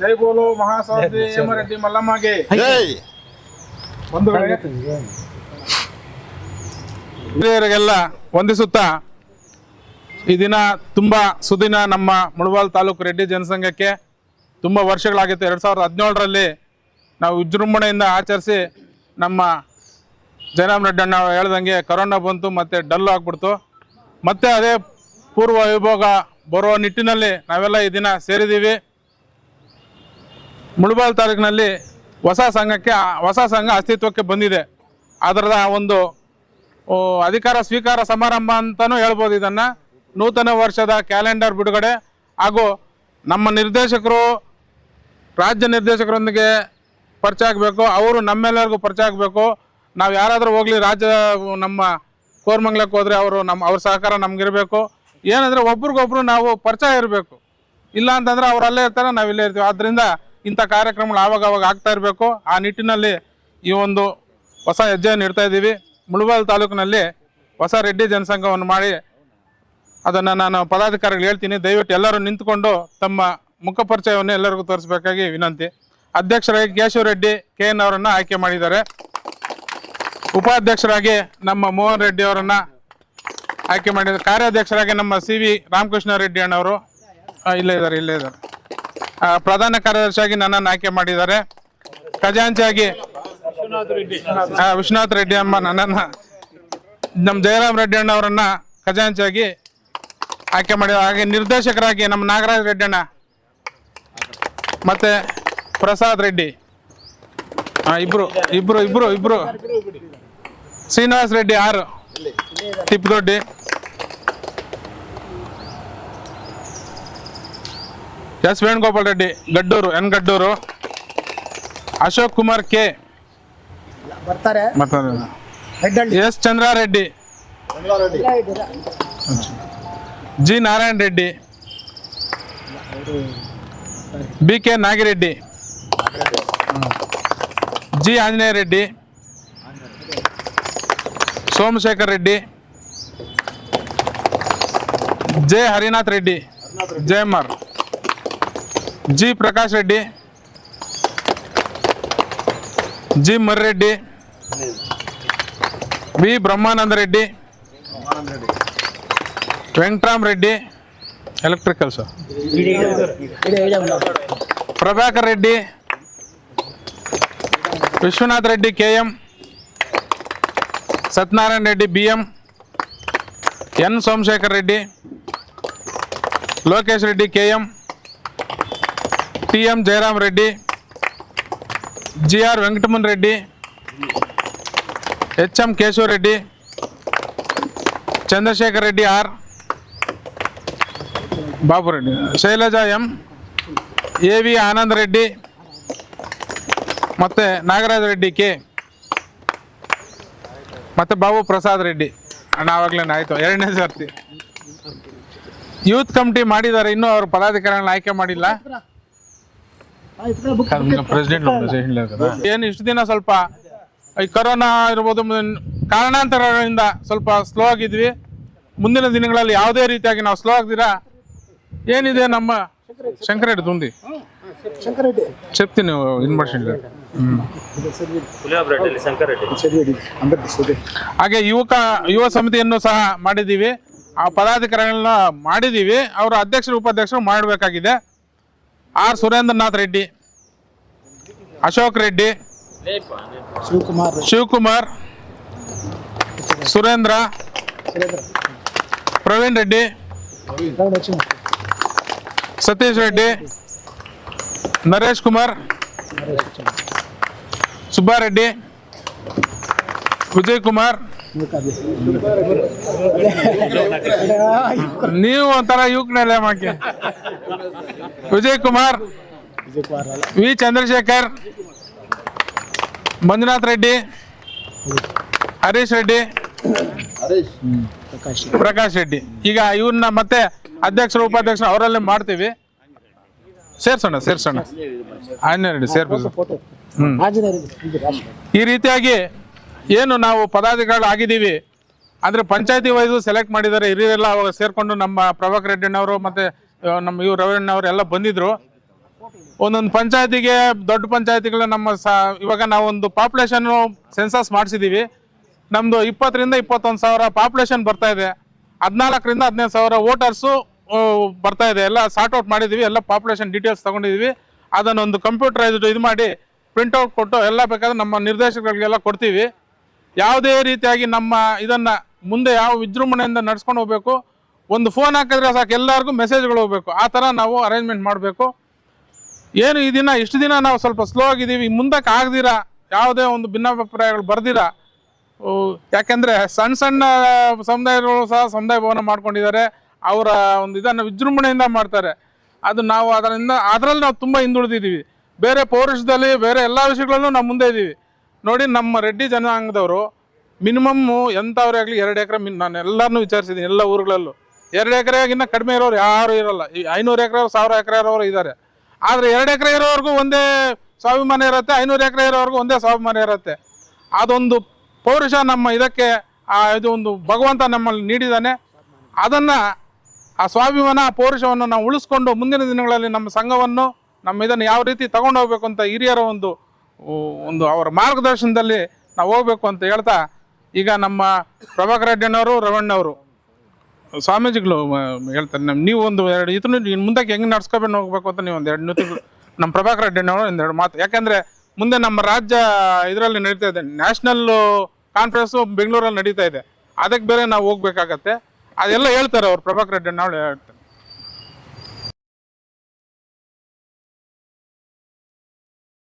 ಜೈ. ಬೋಲೋ ಮಹಾಸೌದಿ ಹೇಮರೆಡ್ಡಿ ಮಲ್ಲಮ್ಮಗೆ. ಬಂಧುಗಳೇ ಹಿರಿಯರಿಗೆಲ್ಲ ವಂದಿಸುತ್ತಾ ಈ ದಿನ ತುಂಬಾ ಸುದಿನ ನಮ್ಮ ಮುಳಬಾಲ್ ತಾಲೂಕು ರೆಡ್ಡಿ ಜನಸಂಘಕ್ಕೆ ತುಂಬಾ ವರ್ಷಗಳಾಗಿತ್ತು. ಎರಡ್ ಸಾವಿರದ ಹದಿನೇಳರಲ್ಲಿ ನಾವು ವಿಜೃಂಭಣೆಯಿಂದ ಆಚರಿಸಿ ನಮ್ಮ ಜಯರಾಮ್ ರೆಡ್ಡಿ ಅಣ್ಣ ಹೇಳ್ದಂಗೆ ಕರೋನಾ ಬಂತು ಮತ್ತೆ ಡಲ್ ಆಗ್ಬಿಡ್ತು. ಮತ್ತೆ ಅದೇ ಪೂರ್ವ ವಿಭೋಗ ಬರುವ ನಿಟ್ಟಿನಲ್ಲಿ ನಾವೆಲ್ಲ ಈ ದಿನ ಸೇರಿದ್ದೀವಿ. ಮುಳಬಾಲ್ ತಾಲೂಕಿನಲ್ಲಿ ಹೊಸ ಸಂಘಕ್ಕೆ, ಹೊಸ ಸಂಘ ಅಸ್ತಿತ್ವಕ್ಕೆ ಬಂದಿದೆ. ಅದರದ ಒಂದು ಅಧಿಕಾರ ಸ್ವೀಕಾರ ಸಮಾರಂಭ ಅಂತಲೂ ಹೇಳ್ಬೋದು ಇದನ್ನು. ನೂತನ ವರ್ಷದ ಕ್ಯಾಲೆಂಡರ್ ಬಿಡುಗಡೆ. ಹಾಗೂ ನಮ್ಮ ನಿರ್ದೇಶಕರು, ರಾಜ್ಯ ನಿರ್ದೇಶಕರೊಂದಿಗೆ ಪರಿಚಯ ಆಗಬೇಕು. ಅವರು ನಮ್ಮೆಲ್ಲರಿಗೂ ಪರಿಚಯ ಆಗಬೇಕು. ನಾವು ಯಾರಾದರೂ ಹೋಗಲಿ, ರಾಜ್ಯ, ನಮ್ಮ ಕೋರ್ಮಂಗ್ಲಕ್ಕೆ ಹೋದರೆ ಅವರು ನಮ್ಮ ಅವ್ರ ಸಹಕಾರ ನಮಗಿರಬೇಕು. ಏನಂದರೆ ಒಬ್ರಿಗೊಬ್ರು ನಾವು ಪರಿಚಯ ಇರಬೇಕು. ಇಲ್ಲ ಅಂತಂದರೆ ಅವ್ರು ಅಲ್ಲೇ ಇರ್ತಾರೆ, ನಾವು ಇಲ್ಲೇ ಇರ್ತೀವಿ. ಆದ್ದರಿಂದ ಇಂಥ ಕಾರ್ಯಕ್ರಮಗಳು ಆವಾಗವಾಗ ಆವಾಗ ಆಗ್ತಾ ಇರಬೇಕು. ಆ ನಿಟ್ಟಿನಲ್ಲಿ ಈ ಒಂದು ಹೊಸ ಹೆಜ್ಜೆಯನ್ನು ಇಡ್ತಾ ಇದ್ದೀವಿ. ಮುಳುಬಾಲ್ ತಾಲೂಕಿನಲ್ಲಿ ಹೊಸ ರೆಡ್ಡಿ ಜನಸಂಘವನ್ನು ಮಾಡಿ ಅದನ್ನು ನಾನು ಪದಾಧಿಕಾರಿಗಳು ಹೇಳ್ತೀನಿ. ದಯವಿಟ್ಟು ಎಲ್ಲರೂ ನಿಂತ್ಕೊಂಡು ತಮ್ಮ ಮುಖ ಪರಿಚಯವನ್ನು ಎಲ್ಲರಿಗೂ ತೋರಿಸಬೇಕಾಗಿ ವಿನಂತಿ. ಅಧ್ಯಕ್ಷರಾಗಿ ಕೇಶವ ರೆಡ್ಡಿ ಕೆ ಎನ್ ಅವರನ್ನು ಆಯ್ಕೆ ಮಾಡಿದ್ದಾರೆ. ಉಪಾಧ್ಯಕ್ಷರಾಗಿ ನಮ್ಮ ಮೋಹನ್ ರೆಡ್ಡಿ ಅವರನ್ನು ಆಯ್ಕೆ ಮಾಡಿದ್ದಾರೆ. ಕಾರ್ಯಾಧ್ಯಕ್ಷರಾಗಿ ನಮ್ಮ ಸಿ ವಿ ರಾಮಕೃಷ್ಣ ರೆಡ್ಡಿ ಅಣ್ಣವರು. ಇಲ್ಲೇ ಇದ್ದಾರೆ ಇಲ್ಲೇ ಇದ್ದಾರೆ. ಪ್ರಧಾನ ಕಾರ್ಯದರ್ಶಿಯಾಗಿ ನನ್ನನ್ನು ಆಯ್ಕೆ ಮಾಡಿದ್ದಾರೆ. ಖಜಾಂಚಿಯಾಗಿ ವಿಶ್ವನಾಥ್ ರೆಡ್ಡಿ ಅಮ್ಮ ನನ್ನನ್ನು ನಮ್ಮ ಜಯರಾಮ್ ರೆಡ್ಡಿ ಅಣ್ಣ ಅವರನ್ನ ಖಜಾಂಚಿಯಾಗಿ ಆಯ್ಕೆ ಮಾಡಿದ ಹಾಗೆ ನಿರ್ದೇಶಕರಾಗಿ ನಮ್ಮ ನಾಗರಾಜ್ ರೆಡ್ಡಿ ಅಣ್ಣ ಮತ್ತೆ ಪ್ರಸಾದ್ ರೆಡ್ಡಿ ಆ, ಇಬ್ರು ಇಬ್ರು ಇಬ್ರು ಇಬ್ರು. Srinivas Reddy R Tippadoddi. S Venugopal Reddy Gaddur N Gaddur. Ashok Kumar K. ಬರ್ತಾರೆ. Chandra Reddy S Chandrareddy. G Narayana Reddy. B K Nagireddy. G Anjaneya Reddy. Somashekar Reddy. J Harinath Reddy. J M R. G Prakash Reddy G Marreddy V Brahmananda Reddy Venkatram Reddy electrical sir ಇಡೀ ಇಡೀ ಉಂಟು. Prabhakar Reddy Vishwanath Reddy K M Satyanarayana Reddy B M N Somashekar Reddy Lokesh Reddy K M T M Jayaram Reddy, G R Venkataman Reddy, H M Keshava Reddy, Chandrashekar Reddy R, Babu Reddy, Shailaja M, A V Anand Reddy, ಮತ್ತು Nagaraj Reddy K. ಮತ್ತು ಬಾಬು ಪ್ರಸಾದ್ ರೆಡ್ಡಿ. ಅಣ್ಣ ಆಯಿತು. ಎರಡನೇ ಸರ್ತಿ. Youth committee ಮಾಡಿದ್ದಾರೆ, ಇನ್ನೂ ಅವರು ಪದಾಧಿಕಾರಿಗಳನ್ನ ಆಯ್ಕೆ ಮಾಡಿಲ್ಲ. ಪ್ರೆಸಿಡೆಂಟ್ ಏನು ಇಷ್ಟು ದಿನ ಸ್ವಲ್ಪ ಈ ಕರೋನಾ ಇರ್ಬೋದು ಕಾರಣಾಂತರಗಳಿಂದ ಸ್ವಲ್ಪ ಸ್ಲೋ ಆಗಿದ್ವಿ. ಮುಂದಿನ ದಿನಗಳಲ್ಲಿ ಯಾವುದೇ ರೀತಿಯಾಗಿ ನಾವು ಸ್ಲೋ ಆಗ್ದಿರಾ? ಏನಿದೆ ನಮ್ಮ ಶಂಕರರೆಡ್ಡಿ ದುಂದಿ చెప్తాను ఇన్ఫర్మేషన్ ಹಾಗೆ ಯುವಕ ಯುವ ಸಮಿತಿಯನ್ನು ಸಹ ಮಾಡಿದ್ದೀವಿ. ಆ ಪದಾಧಿಕಾರಿಗಳನ್ನ ಮಾಡಿದ್ದೀವಿ. ಅವರ ಅಧ್ಯಕ್ಷರು ಉಪಾಧ್ಯಕ್ಷರು ಮಾಡಬೇಕಾಗಿದೆ. ಆರ್ ಸುರೇಂದ್ರನಾಥ್ ರೆಡ್ಡಿ ಅಶೋಕ್ ರೆಡ್ಡಿ ಶಿವಕುಮಾರ್ ಶಿವಕುಮಾರ್ ಸುರೇಂದ್ರ ಪ್ರವೀಣ್ ರೆಡ್ಡಿ ಸತೀಶ್ ರೆಡ್ಡಿ ನರೇಶ್ ಕುಮಾರ್ ಸುಬ್ಬಾರೆಡ್ಡಿ ವಿಜಯ್ ಕುಮಾರ್. ನೀವು ಒಂಥರ ಯುವಕನೆಲ್ಲ ಮಾಕೆ ವಿಜಯ್ ಕುಮಾರ್ ವಿ. ಚಂದ್ರಶೇಖರ್. ಮಂಜುನಾಥ್ ರೆಡ್ಡಿ. ಹರೀಶ್ ರೆಡ್ಡಿ. ಪ್ರಕಾಶ್ ರೆಡ್ಡಿ. ಈಗ ಇವ್ರನ್ನ ಮತ್ತೆ ಅಧ್ಯಕ್ಷರು, ಉಪಾಧ್ಯಕ್ಷರು ಅವರಲ್ಲೇ ಮಾಡ್ತೀವಿ. ಸೇರ್ಸೋಣ ಸೇರ್ಸೋಣ. ರೆಡ್ಡಿ ಸೇರ್ಬೋದು. ಈ ರೀತಿಯಾಗಿ ಏನು ನಾವು ಪದಾಧಿಕಾರಿಗಳು ಆಗಿದ್ದೀವಿ ಅಂದರೆ ಪಂಚಾಯತಿ ವೈಸು ಸೆಲೆಕ್ಟ್ ಮಾಡಿದ್ದಾರೆ. ಹಿರಿಯರೆಲ್ಲ ಅವಾಗ ಸೇರಿಕೊಂಡು ನಮ್ಮ ಪ್ರಭಾಕರ್ ರೆಡ್ಡಿನವರು ಮತ್ತು ನಮ್ಮ ಇವ್ರು ರವೀಣ್ಣವರು ಅವರೆಲ್ಲ ಬಂದಿದ್ರು. ಒಂದೊಂದು ಪಂಚಾಯತಿಗೆ ದೊಡ್ಡ ಪಂಚಾಯತಿಗಳ ನಮ್ಮ ಸ, ಇವಾಗ ನಾವು ಒಂದು ಪಾಪ್ಯುಲೇಷನ್ ಸೆನ್ಸಸ್ ಮಾಡಿಸಿದ್ದೀವಿ ನಮ್ಮದು ಇಪ್ಪತ್ತರಿಂದ ಇಪ್ಪತ್ತೊಂದು ಸಾವಿರ ಪಾಪ್ಯುಲೇಷನ್ ಬರ್ತಾ ಇದೆ. ಹದಿನಾಲ್ಕರಿಂದ ಹದಿನೈದು ಸಾವಿರ ವೋಟರ್ಸು ಬರ್ತಾ ಇದೆ. ಎಲ್ಲ ಸಾರ್ಟ್ ಔಟ್ ಮಾಡಿದ್ದೀವಿ ಎಲ್ಲ ಪಾಪ್ಯುಲೇಷನ್ ಡೀಟೇಲ್ಸ್ ತೊಗೊಂಡಿದ್ದೀವಿ ಅದನ್ನೊಂದು ಕಂಪ್ಯೂಟರೈಸ್ಡ್ ಇದು ಮಾಡಿ ಪ್ರಿಂಟ್ಔಟ್ ಕೊಟ್ಟು ಎಲ್ಲ ಬೇಕಾದ್ರೆ ನಮ್ಮ ನಿರ್ದೇಶಕರಿಗೆಲ್ಲ ಕೊಡ್ತೀವಿ. ಯಾವುದೇ ರೀತಿಯಾಗಿ ನಮ್ಮ ಇದನ್ನು ಮುಂದೆ ಯಾವ ವಿಜೃಂಭಣೆಯಿಂದ ನಡ್ಸ್ಕೊಂಡು ಹೋಗ್ಬೇಕು ಒಂದು ಫೋನ್ ಹಾಕಿದ್ರೆ ಸಾಕು, ಎಲ್ಲರಿಗೂ ಮೆಸೇಜ್ಗಳು ಹೋಗ್ಬೇಕು. ಆ ಥರ ನಾವು ಅರೇಂಜ್ಮೆಂಟ್ ಮಾಡಬೇಕು. ಏನು ಈ ದಿನ, ಇಷ್ಟು ದಿನ ನಾವು ಸ್ವಲ್ಪ ಸ್ಲೋ ಆಗಿದ್ದೀವಿ. ಮುಂದಕ್ಕೆ ಆಗದಿರಾ? ಯಾವುದೇ ಒಂದು ಭಿನ್ನಾಭಿಪ್ರಾಯಗಳು ಬರ್ದಿರಾ? ಯಾಕೆಂದ್ರೆ ಸಣ್ಣ ಸಣ್ಣ ಸಮುದಾಯಗಳು ಸಹ ಸಮುದಾಯ ಭವನ ಮಾಡ್ಕೊಂಡಿದ್ದಾರೆ. ಅವರ ಒಂದು ಇದನ್ನು ವಿಜೃಂಭಣೆಯಿಂದ ಮಾಡ್ತಾರೆ. ಅದು ನಾವು ಅದರಿಂದ, ಅದರಲ್ಲಿ ನಾವು ತುಂಬ ಹಿಂದುಳಿದಿದ್ದೀವಿ. ಬೇರೆ ಪೌರುಷದಲ್ಲಿ, ಬೇರೆ ಎಲ್ಲ ವಿಷಯಗಳಲ್ಲೂ ನಾವು ಮುಂದೆ ಇದ್ದೀವಿ. ನೋಡಿ, ನಮ್ಮ ರೆಡ್ಡಿ ಜನಾಂಗದವರು ಮಿನಿಮಮ್ಮು ಎಂಥವ್ರೇ ಆಗಲಿ ಎರಡು ಎಕರೆ ಮಿನ್ ನಾನು ಎಲ್ಲರನ್ನೂ ವಿಚಾರಿಸಿದ್ದೀನಿ, ಎಲ್ಲ ಊರುಗಳಲ್ಲೂ. ಎರಡು ಎಕರೆಗಿನ್ನ ಕಡಿಮೆ ಇರೋರು ಯಾರು ಇರಲ್ಲ. ಈ ಐನೂರು ಎಕರೆ ಸಾವಿರ ಎಕರೆ ಇರೋರು ಇದ್ದಾರೆ ಆದರೆ ಎರಡು ಎಕರೆ ಇರೋವರೆಗೂ ಒಂದೇ ಸ್ವಾಭಿಮಾನ ಇರುತ್ತೆ, ಐನೂರು ಎಕರೆ ಇರೋವರೆಗೂ ಒಂದೇ ಸ್ವಾಭಿಮಾನ ಇರುತ್ತೆ. ಅದೊಂದು ಪೌರುಷ ನಮ್ಮ ಇದಕ್ಕೆ, ಆ ಇದು ಒಂದು ಭಗವಂತ ನಮ್ಮಲ್ಲಿ ನೀಡಿದ್ದಾನೆ. ಅದನ್ನು ಆ ಸ್ವಾಭಿಮಾನ, ಆ ಪೌರುಷವನ್ನು ನಾವು ಉಳಿಸ್ಕೊಂಡು ಮುಂದಿನ ದಿನಗಳಲ್ಲಿ ನಮ್ಮ ಸಂಘವನ್ನು, ನಮ್ಮ ಇದನ್ನು ಯಾವ ರೀತಿ ತಗೊಂಡು ಹೋಗ್ಬೇಕು ಅಂತ ಹಿರಿಯರ ಒಂದು ಒಂದು ಅವರ ಮಾರ್ಗದರ್ಶನದಲ್ಲಿ ನಾವು ಹೋಗ್ಬೇಕು ಅಂತ ಹೇಳ್ತಾ, ಈಗ ನಮ್ಮ ಪ್ರಭಾಕರ್ ರೆಡ್ಡಿಯವರು ರವಣ್ಣವರು. ಸ್ವಾಮೀಜಿಗಳು ಹೇಳ್ತಾರೆ ನಮ್ಮ ನೀವು ಒಂದು ಎರಡು ಇನ್ನು ಮುಂದಕ್ಕೆ ಹೆಂಗೆ ನಡ್ಸ್ಕೊಬೇಕು ಹೋಗ್ಬೇಕು ಅಂತ ನೀವು ಒಂದು ಎರಡು ನಿಮಿಷಗಳು ನಮ್ಮ ಪ್ರಭಾಕರ್ ರೆಡ್ಡಿನವರು ಒಂದೆರಡು ಮಾತು. ಯಾಕೆಂದರೆ ಮುಂದೆ ನಮ್ಮ ರಾಜ್ಯ ಇದರಲ್ಲಿ ನಡೀತಾ ಇದೆ. ನ್ಯಾಷನಲ್ ಕಾನ್ಫರೆನ್ಸು ಬೆಂಗಳೂರಲ್ಲಿ ನಡೀತಾ ಇದೆ. ಅದಕ್ಕೆ ಬೇರೆ ನಾವು ಹೋಗ್ಬೇಕಾಗತ್ತೆ. ಅದೆಲ್ಲ ಹೇಳ್ತಾರೆ ಅವ್ರು ಪ್ರಭಾಕರ್ ರೆಡ್ಡಿ ಹೇಳ್ತಾರೆ.